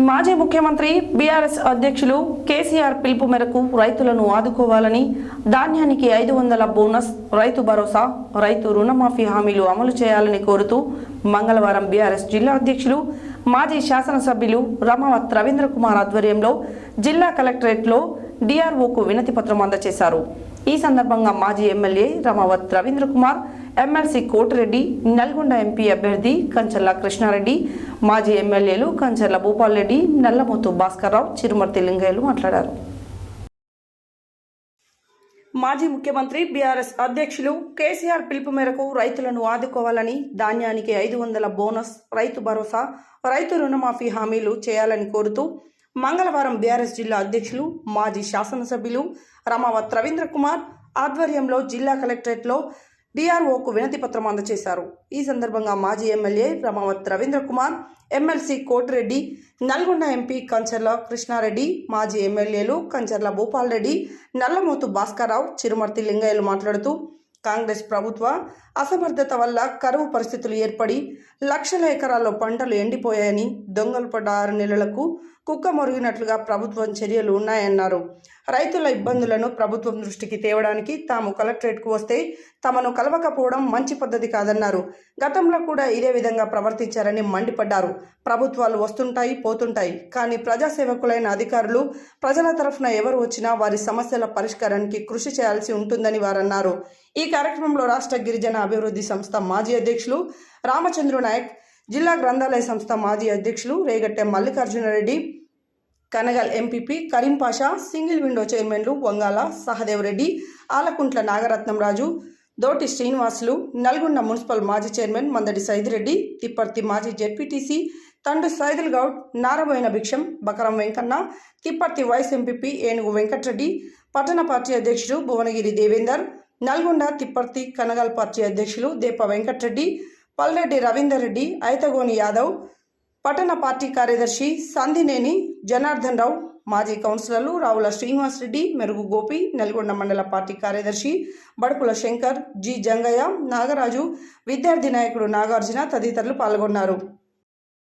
మాజీ ముఖ్యమంత్రి బీఆర్ఎస్ అధ్యక్షులు కేసీఆర్ పిలుపు మేరకు రైతులను ఆదుకోవాలని ధాన్యానికి ఐదు వందల బోనస్ రైతు భరోసా రైతు రుణమాఫీ హామీలు అమలు చేయాలని కోరుతూ మంగళవారం బీఆర్ఎస్ జిల్లా అధ్యక్షులు మాజీ శాసనసభ్యులు రమావత్ రవీంద్ర కుమార్ ఆధ్వర్యంలో జిల్లా కలెక్టరేట్లో డిఆర్ఓకు వినతి పత్రం అందజేశారు. ఈ సందర్భంగా మాజీ MLA Ramavath Ravindra Kumar MLC Kotireddy Nalgonda MP అభ్యర్థి కంచర్ల కృష్ణారెడ్డి మాజీ ఎమ్మెల్యేలు కంచర్ల భూపాల్ రెడ్డి నల్లమోతు భాస్కర్రావు చిరుమర్తి లింగయ్యలు మాట్లాడారు. మాజీ ముఖ్యమంత్రి బీఆర్ఎస్ అధ్యక్షులు కేసీఆర్ పిలుపు మేరకు రైతులను ఆదుకోవాలని ధాన్యానికి ఐదు వందల బోనస్ రైతు భరోసా రైతు రుణమాఫీ హామీలు చేయాలని కోరుతూ మంగళవారం బీఆర్ఎస్ జిల్లా అధ్యక్షులు మాజీ శాసనసభ్యులు రమావత్ రవీంద్ర కుమార్ ఆధ్వర్యంలో జిల్లా కలెక్టరేట్లో డిఆర్ఓకు వినతిపత్రం అందజేశారు ఈ సందర్భంగా మాజీ MLA Ramavath Ravindra Kumar MLC Kotireddy Nalgonda MP Kancharla Krishnareddy మాజీ ఎమ్మెల్యేలు కంచర్ల భూపాల్ రెడ్డి నల్లమోతు భాస్కర్రావు చిరుమర్తి లింగయ్యలు మాట్లాడుతూ కాంగ్రెస్ ప్రభుత్వ అసమర్థత వల్ల కరువు పరిస్థితులు ఏర్పడి లక్షల ఎకరాల్లో పంటలు ఎండిపోయాయని దొంగలు పడ్డ ఆరు నెలలకు కుక్క మొరిగినట్లుగా ప్రభుత్వం చర్యలు ఉన్నాయన్నారు. రైతుల ఇబ్బందులను ప్రభుత్వం దృష్టికి తేవడానికి తాము కలెక్టరేట్కు వస్తే తమను కలవకపోవడం మంచి పద్ధతి కాదన్నారు. గతంలో కూడా ఇదే విధంగా ప్రవర్తించారని మండిపడ్డారు. ప్రభుత్వాలు వస్తుంటాయి పోతుంటాయి. కానీ ప్రజాసేవకులైన అధికారులు ప్రజల తరఫున ఎవరు వచ్చినా వారి సమస్యల పరిష్కారానికి కృషి చేయాల్సి ఉంటుందని వారన్నారు. ఈ కార్యక్రమంలో రాష్ట్ర గిరిజన అభివృద్ధి సంస్థ మాజీ అధ్యక్షులు రామచంద్రు నాయక్ జిల్లా గ్రంథాలయ సంస్థ మాజీ అధ్యక్షులు Regatte Mallikarjunareddy Kanagal MPP Karimpasha single window చైర్మన్లు వంగాల సహదేవ్ రెడ్డి ఆలకుంట్ల నాగరత్నం రాజు దోటి శ్రీనివాసులు నల్గొండ మున్సిపల్ మాజీ చైర్మన్ మందడి సైదిరెడ్డి తిప్పర్తి మాజీ జెడ్పీటీసీ తండ్రి సైదుల్ గౌడ్ నారబోయిన భిక్షం బకరం వెంకన్న తిప్పర్తి వైస్ ఎంపీపీ ఏనుగు వెంకట్రెడ్డి పట్టణ పార్టీ అధ్యక్షుడు భువనగిరి దేవేందర్ నల్గొండ తిప్పర్తి కనగల్ పార్టీ అధ్యక్షులు దేప వెంకట్రెడ్డి పల్లెడ్డి రవీందర్ రెడ్డి ఐతగోని యాదవ్ పట్టణ పార్టీ కార్యదర్శి సందినేని జనార్దన్ రావు మాజీ కౌన్సిలర్లు రావుల శ్రీనివాస్ రెడ్డి మెరుగు గోపి నల్గొండ మండల పార్టీ కార్యదర్శి బడుకుల శంకర్ జి జంగయ్య నాగరాజు విద్యార్థి నాయకుడు నాగార్జున తదితరులు పాల్గొన్నారు.